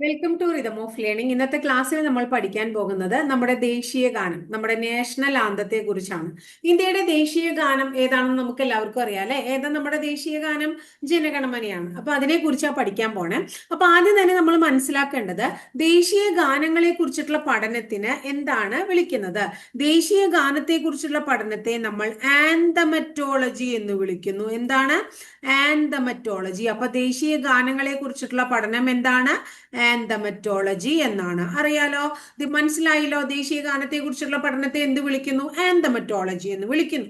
Welcome to rhythm of learning ഇന്നത്തെ ക്ലാസ്സിൽ നമ്മൾ പഠിക്കാൻ പോകുന്നത് നമ്മുടെ ദേശീയ ഗാനം നമ്മുടെ നാഷണൽ ആന്തത്തെ കുറിച്ചാണ്. ഇന്ത്യയുടെ ദേശീയ ഗാനം ഏതാണെന്ന് നമുക്ക് എല്ലാവർക്കും അറിയാം അല്ലെ? ഏതാ നമ്മുടെ ദേശീയ ഗാനം? ജനഗണമനയാണ്. അപ്പൊ അതിനെ കുറിച്ചാണ് പഠിക്കാൻ പോണേ. അപ്പൊ ആദ്യം തന്നെ നമ്മൾ മനസ്സിലാക്കേണ്ടത് ദേശീയ ഗാനങ്ങളെ കുറിച്ചിട്ടുള്ള പഠനത്തിന് എന്താണ് വിളിക്കുന്നത്? ദേശീയ ഗാനത്തെ കുറിച്ചുള്ള പഠനത്തെ നമ്മൾ ആന്തമറ്റോളജി എന്ന് വിളിക്കുന്നു. എന്താണ്? ആന്തമറ്റോളജി. അപ്പൊ ദേശീയ ഗാനങ്ങളെ കുറിച്ചിട്ടുള്ള പഠനം എന്താണ്? ആന്തമറ്റോളജി എന്നാണ്. അറിയാലോ? ഇത് മനസ്സിലായല്ലോ ദേശീയ ഗാനത്തെ കുറിച്ചുള്ള പഠനത്തെ എന്ത് വിളിക്കുന്നു? ആന്തമറ്റോളജി എന്ന് വിളിക്കുന്നു.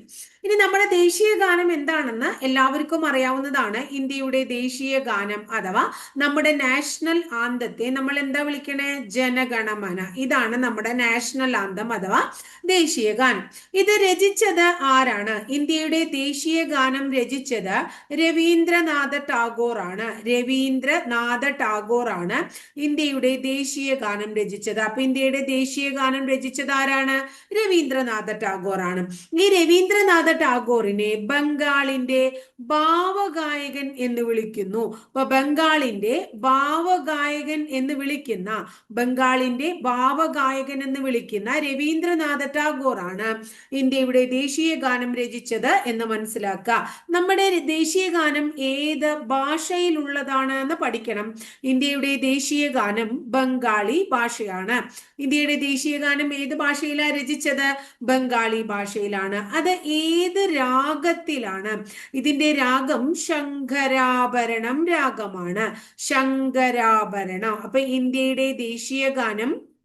ഇനി നമ്മുടെ ദേശീയ ഗാനം എന്താണെന്ന് എല്ലാവർക്കും അറിയാവുന്നതാണ് ഇന്ത്യയുടെ ദേശീയ ഗാനം അഥവാ നമ്മുടെ നാഷണൽ ആന്തത്തെ നമ്മൾ എന്താ വിളിക്കണേ? ജനഗണമന. ഇതാണ് നമ്മുടെ നാഷണൽ ആന്തം അഥവാ ദേശീയ ഗാനം. ഇത് രചിച്ചത് ആരാണ്? ഇന്ത്യയുടെ ദേശീയ ഗാനം രചിച്ചത് രവീന്ദ്രനാഥ ടാഗോർ ആണ് രവീന്ദ്രനാഥ ടാഗോർ ആണ് ഇന്ത്യയുടെ ദേശീയ ഗാനം രചിച്ചത്. അപ്പൊ ഇന്ത്യയുടെ ദേശീയ ഗാനം രചിച്ചത് ആരാണ്? രവീന്ദ്രനാഥ ടാഗോർ ആണ് ഈ രവീന്ദ്രനാഥ ടാഗോറിനെ ബംഗാളിന്റെ ഭാവഗായകൻ എന്ന് വിളിക്കുന്നു. അപ്പൊ ബംഗാളിന്റെ ഭാവഗായകൻ എന്ന് വിളിക്കുന്ന ബംഗാളിന്റെ ഭാവഗായകൻ എന്ന് വിളിക്കുന്ന രവീന്ദ്രനാഥ ടാഗോർ ആണ് ഇന്ത്യയുടെ ദേശീയ ഗാനം രചിച്ചത് എന്ന് മനസ്സിലാക്കുക. നമ്മുടെ ദേശീയ ഗാനം ഏത് ഭാഷയിലുള്ളതാണ് എന്ന് പഠിക്കണം. ഇന്ത്യയുടെ ദേശീയ ഗാനം ബംഗാളി ഭാഷയാണ്. ഇന്ത്യയുടെ ദേശീയ ഗാനം ഏത് ഭാഷയിലാണ് രചിച്ചത്? ബംഗാളി ഭാഷയിലാണ്. അത് ഏത് രാഗത്തിലാണ്? ഇതിന്റെ രാഗം ശങ്കരാഭരണം രാഗമാണ്. ശങ്കരാഭരണം. അപ്പൊ ഇന്ത്യയുടെ ദേശീയ ഗാനം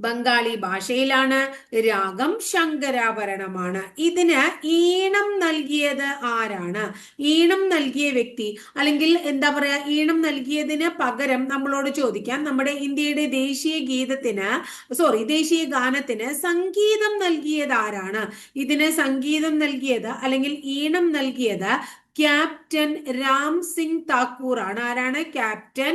ബംഗാളി ഭാഷയിലാണ് രാഗം ശങ്കരാഭരണമാണ്. ഇതിന് ഈണം നൽകിയത് ആരാണ്? ഈണം നൽകിയ വ്യക്തി അല്ലെങ്കിൽ എന്താ പറയാ ഈണം നൽകിയതിന് പകരം നമ്മളോട് ചോദിക്കാം. നമ്മുടെ ഇന്ത്യയുടെ ദേശീയ ഗീതത്തിന് സോറി ദേശീയ ഗാനത്തിന് സംഗീതം നൽകിയത് ആരാണ്? ഇതിന് സംഗീതം നൽകിയത് അല്ലെങ്കിൽ ഈണം നൽകിയത് ക്യാപ്റ്റൻ രാം സിംഗ് താക്കൂർ ആണ്. ആരാണ്? ക്യാപ്റ്റൻ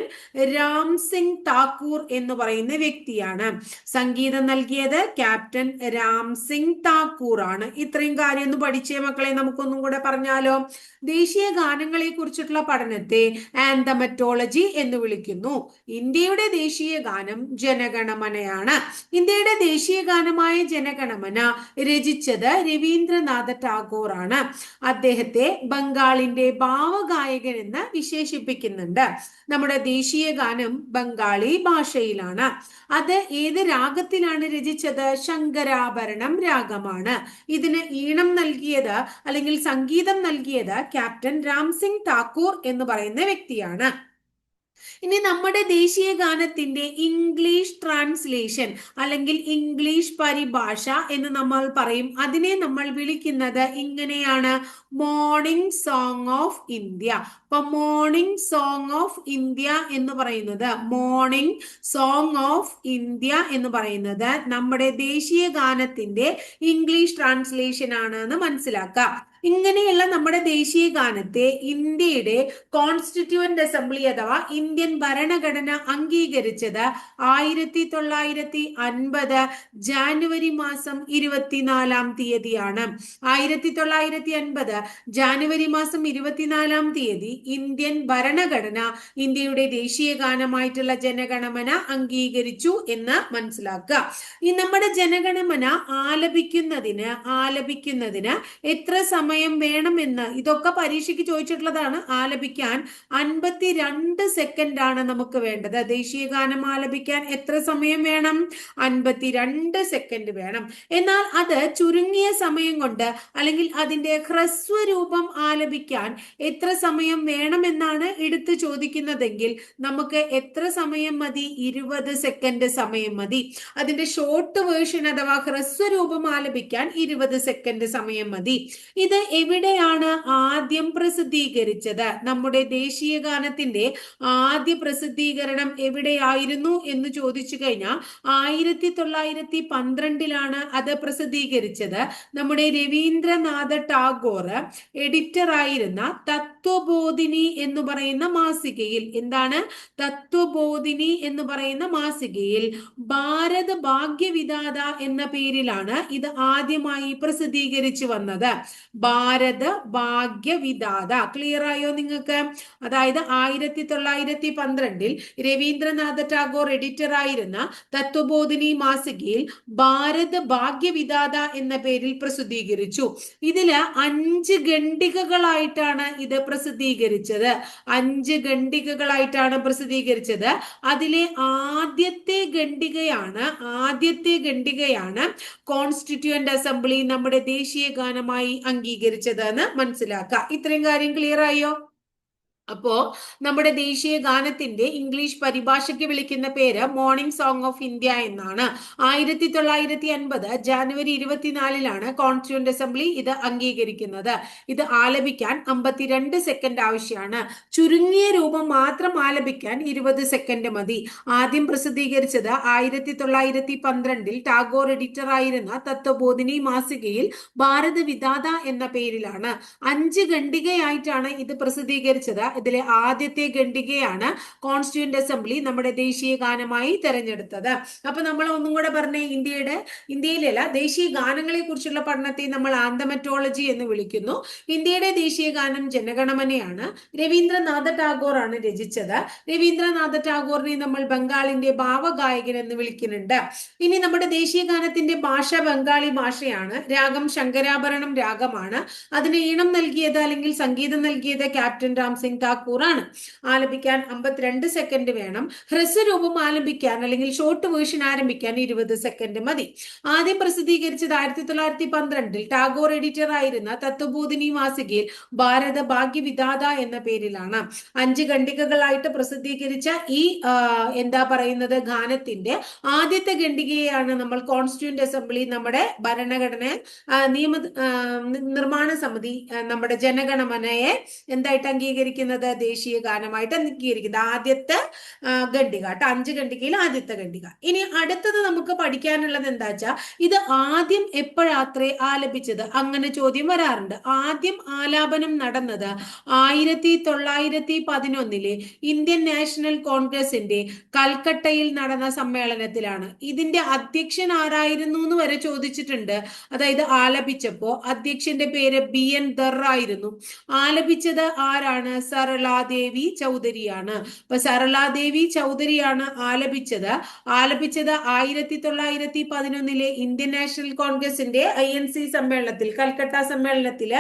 രാം സിംഗ് താക്കൂർ എന്ന് പറയുന്ന വ്യക്തിയാണ്. സംഗീതം നൽകിയത് ക്യാപ്റ്റൻ രാം സിംഗ് താക്കൂർ ആണ്. ഇത്രയും കാര്യം ഒന്ന് പഠിച്ചേ മക്കളെ നമുക്കൊന്നും കൂടെ പറഞ്ഞാലോ? ദേശീയ ഗാനങ്ങളെ കുറിച്ചിട്ടുള്ള പഠനത്തെ ആന്തമറ്റോളജി എന്ന് വിളിക്കുന്നു. ഇന്ത്യയുടെ ദേശീയ ഗാനം ജനഗണമനയാണ്. ഇന്ത്യയുടെ ദേശീയ ഗാനമായ ജനഗണമന രചിച്ചത് രവീന്ദ്രനാഥ ടാഗോർ ആണ്. അദ്ദേഹത്തെ ബംഗാൾ ബംഗാളിന്റെ ഭാവഗായകൻ എന്ന് വിശേഷിപ്പിക്കുന്നുണ്ട്. നമ്മുടെ ദേശീയ ഗാനം ബംഗാളി ഭാഷയിലാണ്. അത് ഏത് രാഗത്തിലാണ് രചിച്ചത്? ശങ്കരാഭരണം രാഗമാണ്. ഇതിന് ഈണം നൽകിയത് അല്ലെങ്കിൽ സംഗീതം നൽകിയത് ക്യാപ്റ്റൻ രാംസിംഗ് താക്കൂർ എന്ന് പറയുന്ന വ്യക്തിയാണ്. ഇനി നമ്മുടെ ദേശീയ ഗാനത്തിന്റെ ഇംഗ്ലീഷ് ട്രാൻസ്ലേഷൻ അല്ലെങ്കിൽ ഇംഗ്ലീഷ് പരിഭാഷ എന്ന് നമ്മൾ പറയും. അതിനെ നമ്മൾ വിളിക്കുന്നത് ഇങ്ങനെയാണ്. മോർണിംഗ് സോങ് ഓഫ് ഇന്ത്യ അപ്പൊ മോർണിംഗ് സോങ് ഓഫ് ഇന്ത്യ എന്ന് പറയുന്നത് മോർണിംഗ് സോങ് ഓഫ് ഇന്ത്യ എന്ന് പറയുന്നത് നമ്മുടെ ദേശീയ ഗാനത്തിന്റെ ഇംഗ്ലീഷ് ട്രാൻസ്ലേഷൻ ആണ് എന്ന് മനസ്സിലാക്കാം. ഇങ്ങനെയുള്ള നമ്മുടെ ദേശീയ ഗാനത്തെ ഇന്ത്യയുടെ കോൺസ്റ്റിറ്റ്യൂവന്റ് അസംബ്ലി അഥവാ ഇന്ത്യൻ ഭരണഘടന അംഗീകരിച്ചത് ആയിരത്തി തൊള്ളായിരത്തി അൻപത് ജാനുവരി മാസം ഇരുപത്തിനാലാം തീയതിയാണ്. ആയിരത്തി തൊള്ളായിരത്തി അൻപത് ജാനുവരി മാസം ഇരുപത്തിനാലാം തീയതി ഇന്ത്യൻ ഭരണഘടന ഇന്ത്യയുടെ ദേശീയ ഗാനമായിട്ടുള്ള ജനഗണമന അംഗീകരിച്ചു എന്ന് മനസ്സിലാക്കുക. ഈ നമ്മുടെ ജനഗണമന ആലപിക്കുന്നതിന് ആലപിക്കുന്നതിന് എത്ര സമയം വേണമെന്ന്. ഇതൊക്കെ പരീക്ഷയ്ക്ക് ചോദിച്ചിട്ടുള്ളതാണ് ആലപിക്കാൻ. അൻപത്തിരണ്ട് സെക്കൻഡ് ആണ് നമുക്ക് വേണ്ടത്. ദേശീയ ഗാനം ആലപിക്കാൻ എത്ര സമയം വേണം? അൻപത്തിരണ്ട് സെക്കൻഡ് വേണം. എന്നാൽ അത് ചുരുങ്ങിയ സമയം കൊണ്ട് അല്ലെങ്കിൽ അതിന്റെ ഹ്രസ്വരൂപം ആലപിക്കാൻ എത്ര സമയം വേണമെന്നാണ് എടുത്ത് ചോദിക്കുന്നതെങ്കിൽ നമുക്ക് എത്ര സമയം മതി? ഇരുപത് സെക്കൻഡ് സമയം മതി. അതിന്റെ ഷോർട്ട് വേർഷൻ അഥവാ ഹ്രസ്വരൂപം ആലപിക്കാൻ ഇരുപത് സെക്കൻഡ് സമയം മതി. ഇത് എവിടെയാണ് ആദ്യം പ്രസിദ്ധീകരിച്ചത്? നമ്മുടെ ദേശീയ ഗാനത്തിന്റെ ആദ്യ പ്രസിദ്ധീകരണം എവിടെയായിരുന്നു എന്ന് ചോദിച്ചു കഴിഞ്ഞാൽ ആയിരത്തി തൊള്ളായിരത്തി പന്ത്രണ്ടിലാണ് അത് പ്രസിദ്ധീകരിച്ചത്. നമ്മുടെ രവീന്ദ്രനാഥ ടാഗോർ എഡിറ്റർ ആയിരുന്ന തത്വ തത്വബോധിനി എന്ന് പറയുന്ന മാസികയിൽ എന്താണ്? തത്വബോധിനി എന്ന് പറയുന്ന മാസികയിൽ ഭാരത ഭാഗ്യവിധാത എന്ന പേരിലാണ് ഇത് ആദ്യമായി പ്രസിദ്ധീകരിച്ചു വന്നത്. ഭാരത ഭാഗ്യവിധാത ക്ലിയർ ആയോ നിങ്ങൾക്ക്? അതായത് ആയിരത്തി തൊള്ളായിരത്തി പന്ത്രണ്ടിൽ രവീന്ദ്രനാഥ ടാഗോർ എഡിറ്റർ ആയിരുന്ന തത്വബോധിനി മാസികയിൽ ഭാരത ഭാഗ്യവിധാത എന്ന പേരിൽ പ്രസിദ്ധീകരിച്ചു. ഇതിൽ അഞ്ച് ഖണ്ഡികകളായിട്ടാണ് ഇത് പ്രസിദ്ധീകരിച്ചത്. അഞ്ച് ഖണ്ഡികകളായിട്ടാണ് പ്രസിദ്ധീകരിച്ചത്. അതിലെ ആദ്യത്തെ ഖണ്ഡികയാണ് ആദ്യത്തെ ഖണ്ഡികയാണ് കോൺസ്റ്റിറ്റ്യൂവന്റ് അസംബ്ലി നമ്മുടെ ദേശീയ ഗാനമായി അംഗീകരിച്ചത് എന്ന് മനസ്സിലാക്കുക ഇത്രയും കാര്യം ക്ലിയർ ആയോ? അപ്പോ നമ്മുടെ ദേശീയ ഗാനത്തിന്റെ ഇംഗ്ലീഷ് പരിഭാഷയ്ക്ക് വിളിക്കുന്ന പേര് മോർണിംഗ് സോങ് ഓഫ് ഇന്ത്യ എന്നാണ്. ആയിരത്തി തൊള്ളായിരത്തി അൻപത് ജാനുവരി ഇരുപത്തിനാലിലാണ് കോൺസ്റ്റിറ്റ്യൂന്റ് അസംബ്ലി ഇത് അംഗീകരിക്കുന്നത്. ഇത് ആലപിക്കാൻ അമ്പത്തിരണ്ട് സെക്കൻഡ് ആവശ്യമാണ്. ചുരുങ്ങിയ രൂപം മാത്രം ആലപിക്കാൻ ഇരുപത് സെക്കൻഡ് മതി. ആദ്യം പ്രസിദ്ധീകരിച്ചത് ആയിരത്തി തൊള്ളായിരത്തി പന്ത്രണ്ടിൽ ടാഗോർ എഡിറ്റർ ആയിരുന്ന തത്വബോധിനി മാസികയിൽ ഭാരത വിദാത എന്ന പേരിലാണ്. അഞ്ച് ഖണ്ഡികയായിട്ടാണ് ഇത് പ്രസിദ്ധീകരിച്ചത്. ഇതിലെ ആദ്യത്തെ ഖണ്ഡികയാണ് കോൺസ്റ്റിറ്റ്യൂന്റ് അസംബ്ലി നമ്മുടെ ദേശീയ ഗാനമായി തെരഞ്ഞെടുത്തത്. അപ്പൊ നമ്മൾ ഒന്നും കൂടെ പറഞ്ഞേ ഇന്ത്യയുടെ ഇന്ത്യയിലല്ല ദേശീയ ഗാനങ്ങളെ കുറിച്ചുള്ള പഠനത്തെ നമ്മൾ ആന്തമറ്റോളജി എന്ന് വിളിക്കുന്നു. ഇന്ത്യയുടെ ദേശീയ ഗാനം ജനഗണമനയാണ്. രവീന്ദ്രനാഥ ടാഗോർ ആണ് രചിച്ചത്. രവീന്ദ്രനാഥ ടാഗോറിനെ നമ്മൾ ബംഗാളിന്റെ ഭാവഗായകൻ എന്ന് വിളിക്കുന്നുണ്ട്. ഇനി നമ്മുടെ ദേശീയ ഗാനത്തിന്റെ ഭാഷ ബംഗാളി ഭാഷയാണ്. രാഗം ശങ്കരാഭരണം രാഗമാണ്. അതിന് ഈണം നൽകിയത് അല്ലെങ്കിൽ സംഗീതം നൽകിയത് ക്യാപ്റ്റൻ രാം സിംഗ് ഠാക്കൂർ ആണ് ആലപിക്കാൻ അമ്പത്തിരണ്ട് സെക്കൻഡ് വേണം. ഹ്രസ്വരൂപം ആലപിക്കാൻ അല്ലെങ്കിൽ ഷോർട്ട് വേർഷൻ ആരംഭിക്കാൻ ഇരുപത് സെക്കൻഡ് മതി. ആദ്യം പ്രസിദ്ധീകരിച്ചത് ആയിരത്തി തൊള്ളായിരത്തി പന്ത്രണ്ടിൽ ടാഗോർ എഡിറ്റർ ആയിരുന്ന തത്വബോധിനി മാസികയിൽ ഭാരത ഭാഗ്യവിധാത എന്ന പേരിലാണ്. അഞ്ച് ഖണ്ഡികകളായിട്ട് പ്രസിദ്ധീകരിച്ച ഈ എന്താ പറയുന്നത് ഗാനത്തിന്റെ ആദ്യത്തെ ഖണ്ഡികയാണ് നമ്മൾ കോൺസ്റ്റിറ്റ്യൂന്റ് അസംബ്ലി നമ്മുടെ ഭരണഘടന നിയമ നിർമ്മാണ സമിതി നമ്മുടെ ജനഗണമനയെ എന്തായിട്ട് അംഗീകരിക്കുന്നത്? ദേശീയ ഗാനമായിട്ട് അംഗീകരിക്കുന്നത് ആദ്യത്തെ ഖണ്ഡിക കേട്ടോ. അഞ്ച് ഖണ്ഡികയിൽ ആദ്യത്തെ ഖണ്ഡിക. ഇനി അടുത്തത് നമുക്ക് പഠിക്കാനുള്ളത് എന്താ വെച്ചാൽ ഇത് ആദ്യം എപ്പോഴാത്രേ ആലപിച്ചത്? അങ്ങനെ ചോദ്യം വരാറുണ്ട്. ആദ്യം ആലാപനം നടന്നത് ആയിരത്തി തൊള്ളായിരത്തി പതിനൊന്നിലെ ഇന്ത്യൻ നാഷണൽ കോൺഗ്രസിന്റെ കൽക്കട്ടയിൽ നടന്ന സമ്മേളനത്തിലാണ്. ഇതിന്റെ അധ്യക്ഷൻ ആരായിരുന്നു എന്ന് വരെ ചോദിച്ചിട്ടുണ്ട്. അതായത് ആലപിച്ചപ്പോ അധ്യക്ഷന്റെ പേര് ബി എൻ ദർ ആയിരുന്നു. ആലപിച്ചത് ആരാണ്? സരളാദേവി ചൗധരിയാണ്. അപ്പൊ സരളാദേവി ചൗധരിയാണ് ആലപിച്ചത്. ആലപിച്ചത് ആയിരത്തി തൊള്ളായിരത്തി പതിനൊന്നിലെ ഇന്ത്യൻ നാഷണൽ കോൺഗ്രസിന്റെ ഐ എൻ സി സമ്മേളനത്തിൽ കൽക്കട്ട സമ്മേളനത്തിൽ.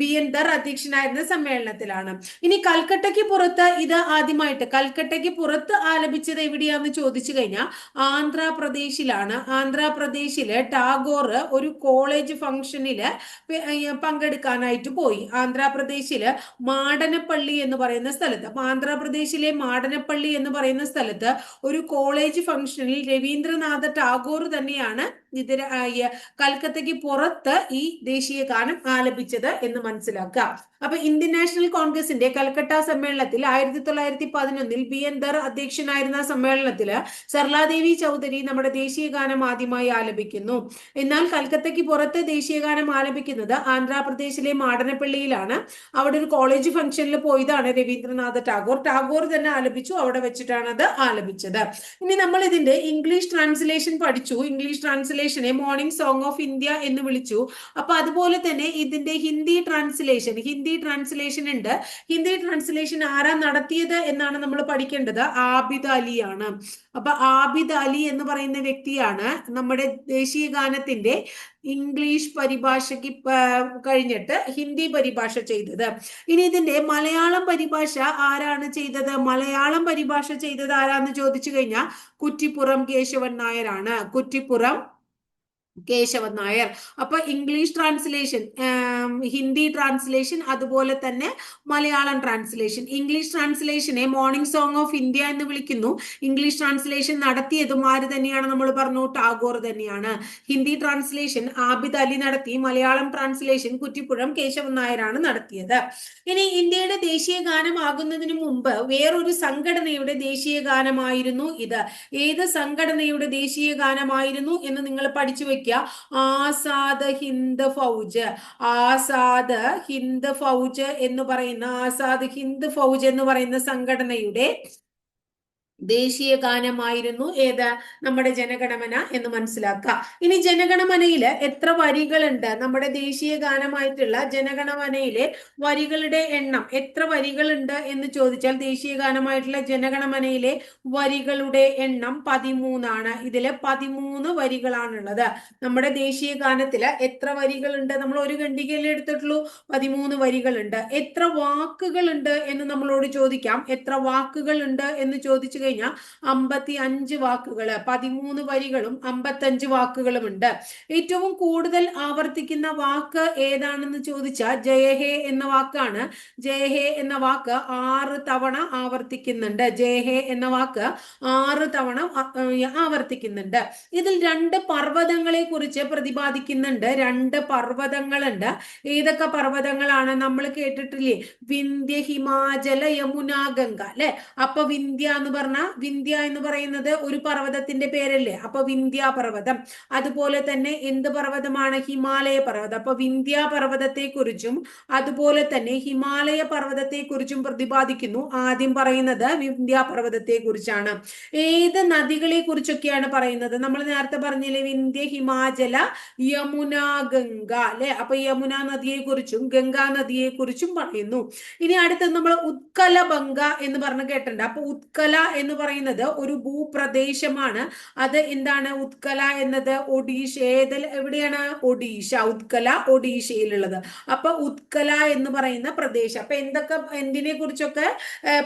ബി എൻ ദർ അധ്യക്ഷനായിരുന്ന സമ്മേളനത്തിലാണ്. ഇനി കൽക്കട്ടയ്ക്ക് പുറത്ത് ഇത് ആദ്യമായിട്ട് കൽക്കട്ടയ്ക്ക് പുറത്ത് ആലപിച്ചത് എവിടെയാന്ന് ചോദിച്ചു കഴിഞ്ഞാൽ ആന്ധ്രാപ്രദേശിലാണ്. ആന്ധ്രാപ്രദേശിൽ ടാഗോർ ഒരു കോളേജ് ഫംഗ്ഷനിൽ പങ്കെടുക്കാനായിട്ട് പോയി. ആന്ധ്രാപ്രദേശിൽ മാടനപ്പള്ളി എന്ന് പറയുന്ന സ്ഥലത്ത് അപ്പൊ ആന്ധ്രാപ്രദേശിലെ മാടനപ്പള്ളി എന്ന് പറയുന്ന സ്ഥലത്ത് ഒരു കോളേജ് ഫംഗ്ഷനിൽ രവീന്ദ്രനാഥ ടാഗോർ തന്നെയാണ് ഈ കൽക്കത്തയ്ക്ക് പുറത്ത് ഈ ദേശീയ ഗാനം ആലപിച്ചത് എന്ന് മനസ്സിലാക്കുക. അപ്പൊ ഇന്ത്യൻ നാഷണൽ കോൺഗ്രസിന്റെ കൽക്കട്ട സമ്മേളനത്തിൽ ആയിരത്തി തൊള്ളായിരത്തി പതിനൊന്നിൽ ബി എൻ ദർ അധ്യക്ഷനായിരുന്ന സമ്മേളനത്തിൽ സർലാദേവി ചൗധരി നമ്മുടെ ദേശീയ ഗാനം ആദ്യമായി ആലപിക്കുന്നു. എന്നാൽ കൽക്കത്തയ്ക്ക് പുറത്ത് ദേശീയ ഗാനം ആലപിക്കുന്നത് ആന്ധ്രാപ്രദേശിലെ മാടനപ്പള്ളിയിലാണ്. അവിടെ ഒരു കോളേജ് ഫംഗ്ഷനിൽ പോയതാണ് രവീന്ദ്രനാഥ് ടാഗോർ. ടാഗോർ തന്നെ ആലപിച്ചു. അവിടെ വെച്ചിട്ടാണ് അത് ആലപിച്ചത്. ഇനി നമ്മൾ ഇതിന്റെ ഇംഗ്ലീഷ് ട്രാൻസ്ലേഷൻ പഠിച്ചു. ഇംഗ്ലീഷ് ട്രാൻസ്ലേഷനെ മോർണിംഗ് സോങ് ഓഫ് ഇന്ത്യ എന്ന് വിളിച്ചു. അപ്പൊ അതുപോലെ തന്നെ ഇതിന്റെ ഹിന്ദി ട്രാൻസ്ലേഷൻ ഹിന്ദി ട്രാൻസ്ലേഷൻ ഉണ്ട്. ഹിന്ദി ട്രാൻസ്ലേഷൻ ആരാ നടത്തിയത് എന്നാണ് നമ്മൾ പഠിക്കേണ്ടത്. ആബിദ് അലിയാണ് അപ്പൊ ആബിദ് അലി എന്ന് പറയുന്ന വ്യക്തിയാണ് നമ്മുടെ ദേശീയ ഗാനത്തിന്റെ ഇംഗ്ലീഷ് പരിഭാഷയ്ക്ക് കഴിഞ്ഞിട്ട് ഹിന്ദി പരിഭാഷ ചെയ്തത്. ഇനി ഇതിന്റെ മലയാളം പരിഭാഷ ആരാണ് ചെയ്തത്? മലയാളം പരിഭാഷ ചെയ്തത് ആരാന്ന് ചോദിച്ചു കഴിഞ്ഞാൽ കുറ്റിപ്പുറം കേശവൻ നായരാണ്. കുറ്റിപ്പുറം കേശവൻ നായർ. അപ്പൊ ഇംഗ്ലീഷ് ട്രാൻസ്ലേഷൻ ഹിന്ദി ട്രാൻസ്ലേഷൻ അതുപോലെ തന്നെ മലയാളം ട്രാൻസ്ലേഷൻ ഇംഗ്ലീഷ് ട്രാൻസ്ലേഷനെ മോർണിംഗ് സോങ് ഓഫ് ഇന്ത്യ എന്ന് വിളിക്കുന്നു. ഇംഗ്ലീഷ് ട്രാൻസ്ലേഷൻ നടത്തിയതും ആര് തന്നെയാണ് നമ്മൾ പറഞ്ഞു? ടാഗോർ തന്നെയാണ്. ഹിന്ദി ട്രാൻസ്ലേഷൻ ആബിദ് അലി നടത്തി. മലയാളം ട്രാൻസ്ലേഷൻ കുറ്റിപ്പുഴം കേശവൻ നായരാണ് നടത്തിയത്. ഇനി ഇന്ത്യയുടെ ദേശീയ ഗാനമാകുന്നതിന് മുമ്പ് വേറൊരു സംഘടനയുടെ ദേശീയ ഗാനമായിരുന്നു ഇത്. ഏത് സംഘടനയുടെ ദേശീയ ഗാനമായിരുന്നു എന്ന് നിങ്ങൾ പഠിച്ചു വെക്കുക ചോദിക്കുക ആസാദ് ഹിന്ദ് ഫൗജ് ആസാദ് ഹിന്ദ് ഫൗജ് എന്ന് പറയുന്ന ആസാദ് ഹിന്ദ് ഫൗജ് എന്ന് പറയുന്ന സംഘടനയുടെ ദേശീയ ഗാനമായിരുന്നു ഏത്? നമ്മുടെ ജനഗണമന എന്ന് മനസ്സിലാക്കുക. ഇനി ജനഗണമനയിൽ എത്ര വരികളുണ്ട്? നമ്മുടെ ദേശീയ ഗാനമായിട്ടുള്ള ജനഗണമനയിലെ വരികളുടെ എണ്ണം എത്ര വരികളുണ്ട് എന്ന് ചോദിച്ചാൽ ദേശീയ ഗാനമായിട്ടുള്ള ജനഗണമനയിലെ വരികളുടെ എണ്ണം പതിമൂന്നാണ്. ഇതിൽ പതിമൂന്ന് വരികളാണുള്ളത്. നമ്മുടെ ദേശീയ ഗാനത്തിൽ എത്ര വരികളുണ്ട്? നമ്മൾ ഒരു ഖണ്ഡികയിലെ എടുത്തിട്ടുള്ളൂ? പതിമൂന്ന് വരികളുണ്ട്. എത്ര വാക്കുകളുണ്ട് എന്ന് നമ്മളോട് ചോദിക്കാം. എത്ര വാക്കുകളുണ്ട് എന്ന് ചോദിച്ചു കഴിഞ്ഞാൽ അമ്പത്തി അഞ്ച് വാക്കുകൾ പതിമൂന്ന് വരികളും അമ്പത്തഞ്ച് വാക്കുകളും ഉണ്ട് ഏറ്റവും കൂടുതൽ ആവർത്തിക്കുന്ന വാക്ക് ഏതാണെന്ന് ചോദിച്ചാൽ ജയഹേ എന്ന വാക്കാണ്. ജയഹേ എന്ന വാക്ക് ആറ് തവണ ആവർത്തിക്കുന്നുണ്ട്. ജയഹേ എന്ന വാക്ക് ആറ് തവണ ആവർത്തിക്കുന്നുണ്ട്. ഇതിൽ രണ്ട് പർവതങ്ങളെ കുറിച്ച് പ്രതിപാദിക്കുന്നുണ്ട്. രണ്ട് പർവതങ്ങളുണ്ട്. ഏതൊക്കെ പർവതങ്ങളാണ് നമ്മൾ കേട്ടിട്ടില്ലേ? വിന്ധ്യ ഹിമാചല യമുന ഗംഗ അല്ലെ? അപ്പൊ വിന്ധ്യ എന്ന് പറഞ്ഞ വിന്ധ്യ എന്ന് പറയുന്നത് ഒരു പർവതത്തിന്റെ പേരല്ലേ? അപ്പൊ വിന്ധ്യ പർവതം. അതുപോലെ തന്നെ എന്ത് പർവതമാണ്? ഹിമാലയ പർവതം. അപ്പൊ വിന്ധ്യ പർവതത്തെ കുറിച്ചും അതുപോലെ തന്നെ ഹിമാലയ പർവതത്തെ കുറിച്ചും പ്രതിപാദിക്കുന്നു. ആദ്യം പറയുന്നത് വിന്ധ്യ പർവതത്തെ കുറിച്ചാണ് ഏത് നദികളെ കുറിച്ചൊക്കെയാണ് പറയുന്നത്? നമ്മൾ നേരത്തെ പറഞ്ഞില്ലേ വിന്ധ്യ ഹിമാചല യമുന ഗംഗ അല്ലെ? അപ്പൊ യമുന നദിയെ കുറിച്ചും ഗംഗാ നദിയെ കുറിച്ചും പറയുന്നു. ഇനി അടുത്തത് നമ്മൾ ഉത്കല ബംഗ എന്ന് പറഞ്ഞ് കേട്ടിട്ടുണ്ട്. അപ്പൊ ഉത്കല എന്ന് പറയുന്നത് ഒരു ഭൂപ്രദേശമാണ്. അത് എന്താണ്? ഉത്കല എന്നത് ഒഡീഷ ഏതിൽ എവിടെയാണ്? ഒഡീഷ ഉത്കല ഒഡീഷയിലുള്ളത്. അപ്പൊ ഉത്കല എന്ന് പറയുന്ന പ്രദേശം. അപ്പൊ എന്തൊക്കെ എന്തിനെ കുറിച്ചൊക്കെ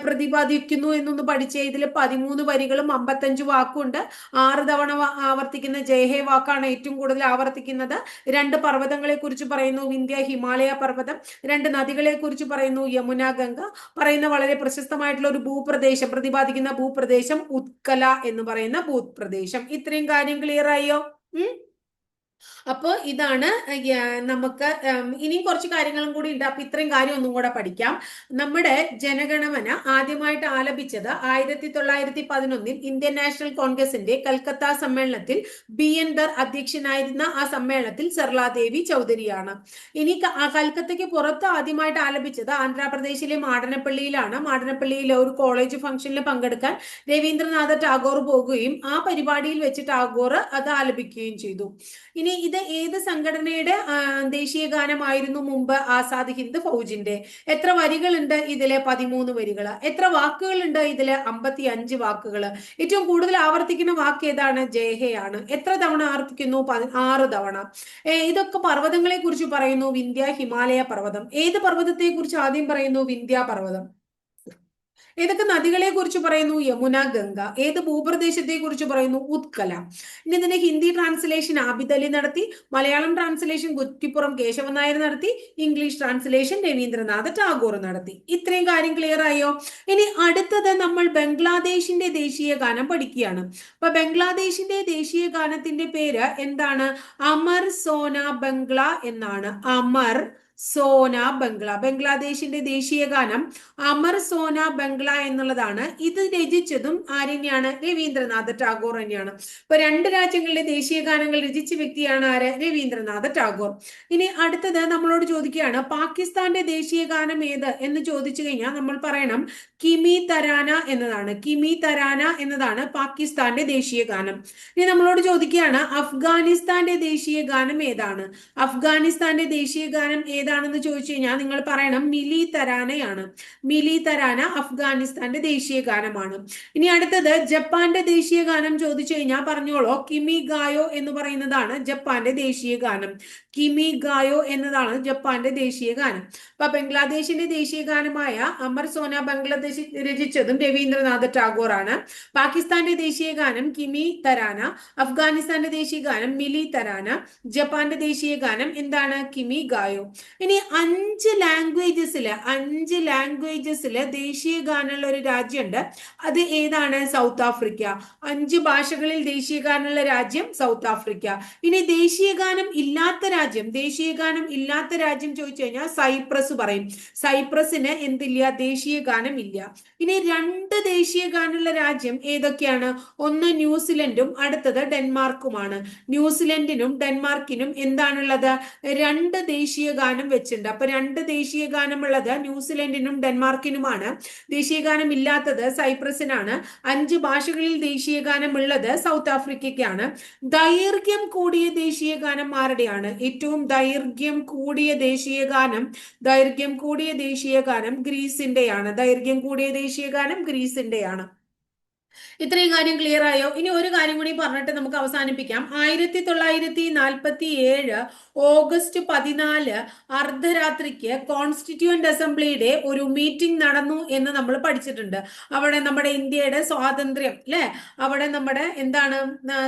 പ്രതിപാദിക്കുന്നു എന്നൊന്ന് പഠിച്ച ഇതിൽ പതിമൂന്ന് വരികളും അമ്പത്തഞ്ച് വാക്കുണ്ട്. ആറ് തവണ ആവർത്തിക്കുന്ന ജയഹേ വാക്കാണ് ഏറ്റവും കൂടുതൽ ആവർത്തിക്കുന്നത്. രണ്ട് പർവതങ്ങളെ കുറിച്ച് പറയുന്നു ഇന്ത്യ ഹിമാലയ പർവതം. രണ്ട് നദികളെ കുറിച്ച് പറയുന്നു യമുന ഗംഗ പറയുന്ന വളരെ പ്രശസ്തമായിട്ടുള്ള ഒരു ഭൂപ്രദേശം പ്രതിപാദിക്കുന്ന ഭൂപ്രദേശം ഉത്കല എന്ന് പറയുന്ന ഭൂപ്രദേശം. ഇത്രയും കാര്യം ക്ലിയർ ആയോ? ഉം? അപ്പോൾ ഇതാണ് നമുക്ക് ഇനിയും കുറച്ച് കാര്യങ്ങളും കൂടി ഉണ്ട്. അപ്പൊ ഇത്രയും കാര്യം ഒന്നും കൂടെ പഠിക്കാം. നമ്മുടെ ജനഗണമന ആദ്യമായിട്ട് ആലപിച്ചത് ആയിരത്തി തൊള്ളായിരത്തി പതിനൊന്നിൽ ഇന്ത്യൻ നാഷണൽ കോൺഗ്രസിന്റെ കൽക്കത്ത സമ്മേളനത്തിൽ ബി എൻ ദർ അധ്യക്ഷനായിരുന്ന ആ സമ്മേളനത്തിൽ സർലാദേവി ചൗധരിയാണ്. ഇനി കൽക്കത്തയ്ക്ക് പുറത്ത് ആദ്യമായിട്ട് ആലപിച്ചത് ആന്ധ്രാപ്രദേശിലെ മാടനപ്പള്ളിയിലാണ്. മാടനപ്പള്ളിയിലെ ഒരു കോളേജ് ഫംഗ്ഷനിൽ പങ്കെടുക്കാൻ രവീന്ദ്രനാഥ ടാഗോർ പോകുകയും ആ പരിപാടിയിൽ വെച്ച് ടാഗോർ അത് ആലപിക്കുകയും ചെയ്തു. ഇനി ഇത് ഏത് സംഘടനയുടെ ദേശീയ ഗാനമായിരുന്നു മുമ്പ് ആസാദ് ഹിന്ദ് ഫൗജിന്റെ? എത്ര വരികളുണ്ട് ഇതിലെ പതിമൂന്ന് വരികൾ എത്ര വാക്കുകളുണ്ട് ഇതിലെ അമ്പത്തി അഞ്ച് വാക്കുകൾ ഏറ്റവും കൂടുതൽ ആവർത്തിക്കുന്ന വാക്ക് ഏതാണ്? ജയഹയാണ്. എത്ര തവണ ആവർത്തിക്കുന്നു? ആറ് തവണ. ഇതൊക്കെ പർവതങ്ങളെ കുറിച്ച് പറയുന്നു വിന്ധ്യ ഹിമാലയ പർവതം. ഏത് പർവതത്തെ കുറിച്ച് ആദ്യം പറയുന്നു വിന്ധ്യ പർവതം? ഏതൊക്കെ നദികളെ കുറിച്ച് പറയുന്നു? യമുന ഗംഗ. ഏത് ഭൂപ്രദേശത്തെ കുറിച്ച് പറയുന്നു? ഉത്കല. ഇനി ഇതിന്റെ ഹിന്ദി ട്രാൻസ്ലേഷൻ ആബിദലി നടത്തി മലയാളം ട്രാൻസ്ലേഷൻ കുറ്റിപ്പുറം കേശവൻ നായർ നടത്തി ഇംഗ്ലീഷ് ട്രാൻസ്ലേഷൻ രവീന്ദ്രനാഥ് ടാഗോർ നടത്തി. ഇത്രയും കാര്യം ക്ലിയർ ആയോ? ഇനി അടുത്തത് നമ്മൾ ബംഗ്ലാദേശിന്റെ ദേശീയ ഗാനം പഠിക്കുകയാണ്. അപ്പൊ ബംഗ്ലാദേശിന്റെ ദേശീയ ഗാനത്തിന്റെ പേര് എന്താണ്? അമർ സോന ബംഗ്ല എന്നാണ്. അമർ സോന ബംഗ്ല. ബംഗ്ലാദേശിന്റെ ദേശീയ ഗാനം അമർ സോന ബംഗ്ല എന്നുള്ളതാണ്. ഇത് രചിച്ചതും ആരെന്നെയാണ്? രവീന്ദ്രനാഥ ടാഗോർ തന്നെയാണ്. ഇപ്പൊ രണ്ട് രാജ്യങ്ങളിലെ ദേശീയ ഗാനങ്ങൾ രചിച്ച വ്യക്തിയാണ് ആര്? രവീന്ദ്രനാഥ ടാഗോർ. ഇനി അടുത്തത് നമ്മളോട് ചോദിക്കുകയാണ്. പാകിസ്ഥാന്റെ ദേശീയ ഗാനം ഏത് എന്ന് ചോദിച്ചു കഴിഞ്ഞാൽ നമ്മൾ പറയണം കിമി തരാന എന്നതാണ്. കിമി തരാന എന്നതാണ് പാകിസ്ഥാന്റെ ദേശീയ ഗാനം. ഇനി നമ്മളോട് ചോദിക്കുകയാണ് അഫ്ഗാനിസ്ഥാന്റെ ദേശീയ ഗാനം ഏതാണ്? അഫ്ഗാനിസ്ഥാന്റെ ദേശീയ ഗാനം ഏതാണെന്ന് ചോദിച്ചു കഴിഞ്ഞാൽ നിങ്ങൾ പറയണം മിലി തരാനയാണ്. മിലി തരാന അഫ്ഗാനിസ്ഥാന്റെ ദേശീയ ഗാനമാണ്. ഇനി അടുത്തത് ജപ്പാന്റെ ദേശീയ ഗാനം ചോദിച്ചു കഴിഞ്ഞാൽ പറഞ്ഞോളൂ. കിമി ഗായോ എന്ന് പറയുന്നതാണ് ജപ്പാന്റെ ദേശീയ ഗാനം. കിമി ഗായോ എന്നതാണ് ജപ്പാന്റെ ദേശീയ ഗാനം. അപ്പൊ ബംഗ്ലാദേശിന്റെ ദേശീയ ഗാനമായ അമർ സോന ബംഗ്ലാദേശ് രചിച്ചതും രവീന്ദ്രനാഥ് ടാഗോർ ആണ് പാകിസ്ഥാന്റെ ദേശീയ ഗാനം കിമി തരാന അഫ്ഗാനിസ്ഥാന്റെ ദേശീയ ഗാനം മിലി തരാന ജപ്പാന്റെ ദേശീയ ഗാനം എന്താണ്? Kimigayo. ഇനി അഞ്ച് ലാംഗ്വേജസിൽ അഞ്ച് ലാംഗ്വേജസിൽ ദേശീയ ഗാനമുള്ള ഒരു രാജ്യമുണ്ട്. അത് ഏതാണ്? സൗത്ത് ആഫ്രിക്ക അഞ്ച് ഭാഷകളിൽ ദേശീയ ഗാനമുള്ള രാജ്യം സൗത്ത് ആഫ്രിക്ക ഇനി ദേശീയ ഗാനം ഇല്ലാത്ത രാജ്യം ദേശീയ ഗാനം ഇല്ലാത്ത രാജ്യം ചോദിച്ചു കഴിഞ്ഞാൽ സൈപ്രസ് പറയും. സൈപ്രസിന് എന്തില്ല? ദേശീയ ഗാനം ഇല്ല. ഇനി രണ്ട് ദേശീയ ഗാനമുള്ള രാജ്യം ഏതൊക്കെയാണ്? ഒന്ന് ന്യൂസിലൻഡും അടുത്തത് ഡെൻമാർക്കുമാണ്. ന്യൂസിലൻഡിനും ഡെൻമാർക്കിനും എന്താണുള്ളത്? രണ്ട് ദേശീയ ഗാനം വെച്ചിട്ടുണ്ട്. അപ്പൊ രണ്ട് ദേശീയ ഗാനമുള്ളത് ന്യൂസിലൻഡിനും ഡെൻമാർക്കിനുമാണ്. ദേശീയ ഗാനം ഇല്ലാത്തത് സൈപ്രസിനാണ്. അഞ്ച് ഭാഷകളിൽ ദേശീയ ഗാനം ഉള്ളത് സൗത്ത് ആഫ്രിക്കയ്ക്കാണ്. ദൈർഘ്യം കൂടിയ ദേശീയ ഗാനം ആരുടെയാണ്? ഏറ്റവും ദൈർഘ്യം കൂടിയ ദേശീയ ഗാനം ദൈർഘ്യം കൂടിയ ദേശീയ ഗാനം ഗ്രീസിന്റെയാണ്. ദൈർഘ്യം കൂടിയ ദേശീയ ഗാനം ഗ്രീസിന്റെയാണ്. ഇത്രയും കാര്യം ക്ലിയർ ആയോ? ഇനി ഒരു കാര്യം കൂടി പറഞ്ഞിട്ട് നമുക്ക് അവസാനിപ്പിക്കാം. ആയിരത്തി തൊള്ളായിരത്തി നാൽപ്പത്തി ഏഴ് ഓഗസ്റ്റ് പതിനാല് അർദ്ധരാത്രിക്ക് കോൺസ്റ്റിറ്റ്യൂവന്റ് അസംബ്ലിയുടെ ഒരു മീറ്റിംഗ് നടന്നു എന്ന് നമ്മൾ പഠിച്ചിട്ടുണ്ട്. അവിടെ നമ്മുടെ ഇന്ത്യയുടെ സ്വാതന്ത്ര്യം അല്ലെ അവിടെ നമ്മുടെ എന്താണ്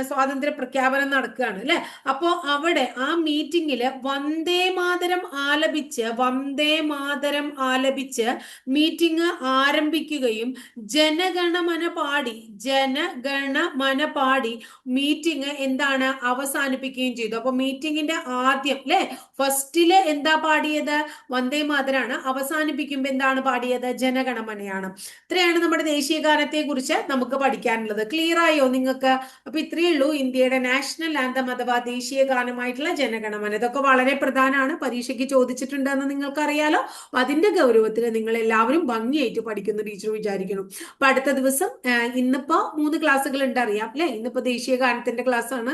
സ്വാതന്ത്ര്യ പ്രഖ്യാപനം നടക്കുകയാണ് അല്ലെ അപ്പോ അവിടെ ആ മീറ്റിംഗിൽ വന്ദേ മാതരം ആലപിച്ച് വന്ദേ മാതരം ആലപിച്ച് മീറ്റിംഗ് ആരംഭിക്കുകയും ജനഗണമന പാടി ജനഗണമന മനപാടി മീറ്റിംഗ് എന്താണ് അവസാനിപ്പിക്കുകയും ചെയ്തു. അപ്പൊ മീറ്റിംഗിന്റെ ആദ്യം അല്ലെ ഫസ്റ്റിൽ എന്താ പാടിയത്? വന്ദേ മാതരാണ്. അവസാനിപ്പിക്കുമ്പോ എന്താണ് പാടിയത്? ജനഗണമനയാണ്. ഇത്രയാണ് നമ്മുടെ ദേശീയ ഗാനത്തെ കുറിച്ച് നമുക്ക് പഠിക്കാനുള്ളത്. ക്ലിയർ ആയോ നിങ്ങൾക്ക്? അപ്പൊ ഇത്രയേ ഉള്ളൂ ഇന്ത്യയുടെ നാഷണൽ ആന്തം അഥവാ ദേശീയ ഗാനമായിട്ടുള്ള ജനഗണമന. ഇതൊക്കെ വളരെ പ്രധാനമാണ്. പരീക്ഷയ്ക്ക് ചോദിച്ചിട്ടുണ്ടെന്ന് നിങ്ങൾക്ക് അറിയാലോ അതിന്റെ ഗൗരവത്തിൽ നിങ്ങൾ എല്ലാവരും ഭംഗിയായിട്ട് പഠിക്കുന്ന ടീച്ചർ വിചാരിക്കുന്നു. അപ്പൊ അടുത്ത ദിവസം ഇന്നിപ്പോ മൂന്ന് ക്ലാസ്സുകൾ ഉണ്ട് അറിയാം അല്ലെ? ഇന്നിപ്പോ ദേശീയ ഗാനത്തിന്റെ ക്ലാസ് ആണ്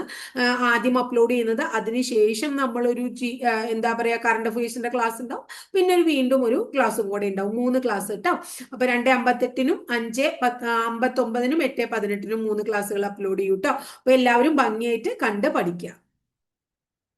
ആദ്യം അപ്ലോഡ് ചെയ്യുന്നത്. അതിനുശേഷം നമ്മളൊരു ആ, എന്താ പറയാ കറണ്ട് അഫയേഴ്സിന്റെ ക്ലാസ് ഉണ്ടാവും. പിന്നെ ഒരു വീണ്ടും ഒരു ക്ലാസ്സും കൂടെ ഉണ്ടാവും. മൂന്ന് ക്ലാസ് കേട്ടോ. അപ്പൊ രണ്ട് അമ്പത്തെട്ടിനും അഞ്ച് അമ്പത്തൊമ്പതിനും എട്ട് പതിനെട്ടിനും മൂന്ന് ക്ലാസ്സുകൾ അപ്ലോഡ് ചെയ്യും കേട്ടോ അപ്പൊ എല്ലാവരും ഭംഗിയായിട്ട് കണ്ട് പഠിക്കുക.